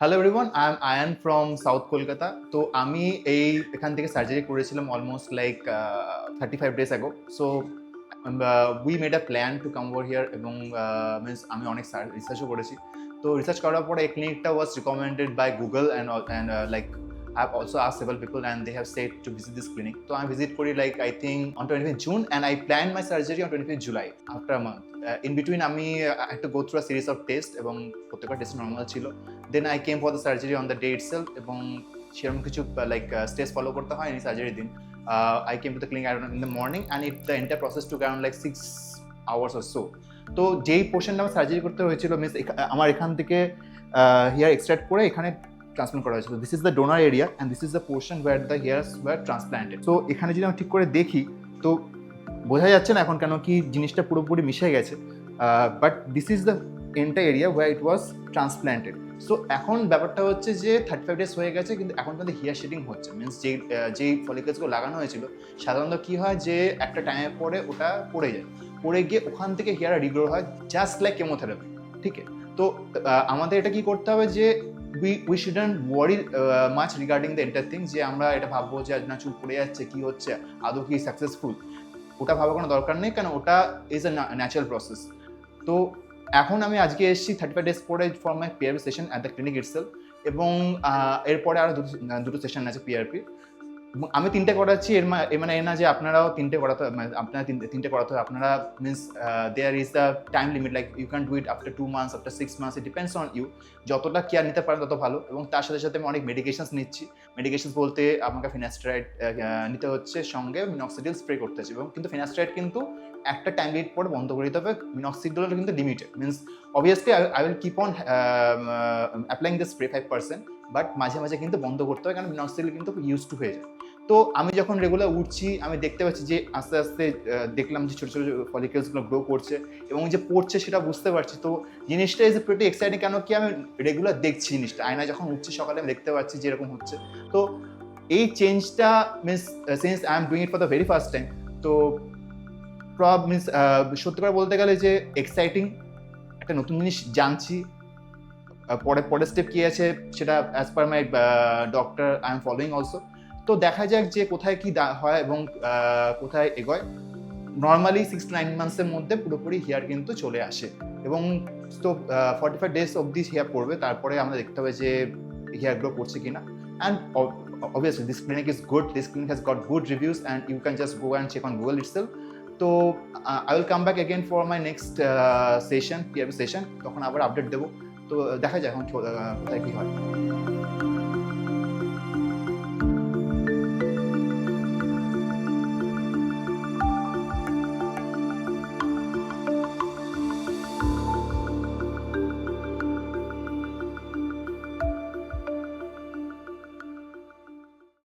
Hello everyone I am Ayan from south Kolkata তো আমি এই এখান থেকে সার্জারি করেছিলাম almost like thirty five days ago so we made a plan to come over here এবং means আমি অনেক রিসার্চও করেছি। তো রিসার্চ করার পরে এই ক্লিনিকটা was recommended by Google and and like I have also asked several people and they have said to visit this clinic. So I visit Kori like I think on 25th June and I planned my surgery on 25th July after a month. Uh, in between আমি uh, I had to go through a series এবং প্রত্যেকটা test normal ছিল then I came for the surgery on the day itself এবং সেরকম কিছু like stage follow করতে হয়নি সার্জারির দিন I came to the clinic in the morning and it the entire process to around like six hours or so তো যেই পোর্শনটা আমার সার্জারি করতে হয়েছিল মিনস আমার এখান থেকে হেয়ার এক্সট্রাক্ট করে এখানে ট্রান্সপ্লান্ট করা হয়েছিল this is the donor area and this is the portion where the hairs were transplanted তো এখানে যদি আমি ঠিক করে দেখি তো বোঝা যাচ্ছে না এখন কেন কি জিনিসটা পুরোপুরি মিশে গেছে। But this is the entire area where it was transplanted so এখন ব্যাপারটা হচ্ছে যে থার্টি ফাইভ ডেজ হয়ে গেছে কিন্তু এখন কিন্তু হেয়ার শেডিং হচ্ছে। মিনস আহ, যেই ফলিকেলসগুলো লাগানো হয়েছিল সাধারণত কী হয় যে একটা টাইমের পরে ওটা পড়ে যায়। পড়ে গিয়ে ওখান থেকে হেয়ার রিগ্রো হয় জাস্ট লাইক কেমোথেরাপি ঠিক আছে তো আমাদের এটা কি করতে হবে যে we shouldn't worry much regarding the entire thing যে আমরা এটা ভাববো যে আজ না চুল পড়ে যাচ্ছে, কী হচ্ছে, আদৌ কি সাকসেসফুল ওটা ভাবার কোনো দরকার নেই, কারণ ওটা ইজ এ ন্যাচারাল প্রসেস তো এখন আমি আজকে এসেছি থার্টি ফাইভ ডেজ পরে for my PRP session at the clinic itself এবং এরপরে আরও দুটো দুটো সেশন আছে পিআরপি আমি তিনটে করাচ্ছি, এর মানে এ না যে আপনারাও তিনটে করাতে মানে আপনারা তিনটে করাতে হবে। আপনারা means there is the time limit like you can do it after two months after six months it depends on you যতটা কেয়ার নিতে পারেন তত ভালো। এবং তার সাথে সাথে আমি অনেক মেডিকেশনস নিচ্ছি। মেডিকেশনস বলতে আমাকে ফিনাস্ট্রাইড নিতে হচ্ছে, সঙ্গে মিনক্সিডিল স্প্রে করতে হচ্ছে। এবং কিন্তু ফিনাস্ট্রাইড কিন্তু একটা টাইম লিমিট পরে বন্ধ করে দিতে হবে। মিনক্সিডিলের কিন্তু limited means obviously I will keep on applying the spray five percent but মাঝে মাঝে কিন্তু বন্ধ করতে হবে, কারণ মিনক্সিডিল কিন্তু ইউজ টু হয়ে যায়। তো আমি যখন রেগুলার উঠছি, আমি দেখতে পাচ্ছি যে আস্তে আস্তে দেখলাম যে ছোটো ছোটো ফলিকেলসগুলো গ্রো করছে এবং যে পড়ছে সেটা বুঝতে পারছি। তো জিনিসটা ইজ প্রিটি এক্সাইটিং কেন কি আমি রেগুলার দেখছি জিনিসটা। আয়না যখন উঠছি সকালে আমি দেখতে পাচ্ছি যে এরকম হচ্ছে। তো এই চেঞ্জটা means since I am doing it for the very first time তো প্রব মিনস সত্যি করে বলতে গেলে যে এক্সাইটিং একটা নতুন জিনিস জানছি। পরে, পরের স্টেপ কী আছে সেটা as per my doctor I am following also তো দেখা যাক যে কোথায় কি হয় এবং কোথায় এগোয়। নর্মালি সিক্স নাইন মান্থসের মধ্যে পুরোপুরি হেয়ার কিন্তু চলে আসে। এবং তো ফর্টি ফাইভ ডেজ অবধি হেয়ার পড়বে। তারপরে আমরা দেখতে হবে যে হেয়ার গ্রো করছে কিনা। And obviously this clinic is good, this clinic has got good reviews and you can just go and check on google itself তো I will come back again for my next session PRP session তখন আবার update দেবো। তো দেখা যাক এখন কোথায় কী হয়।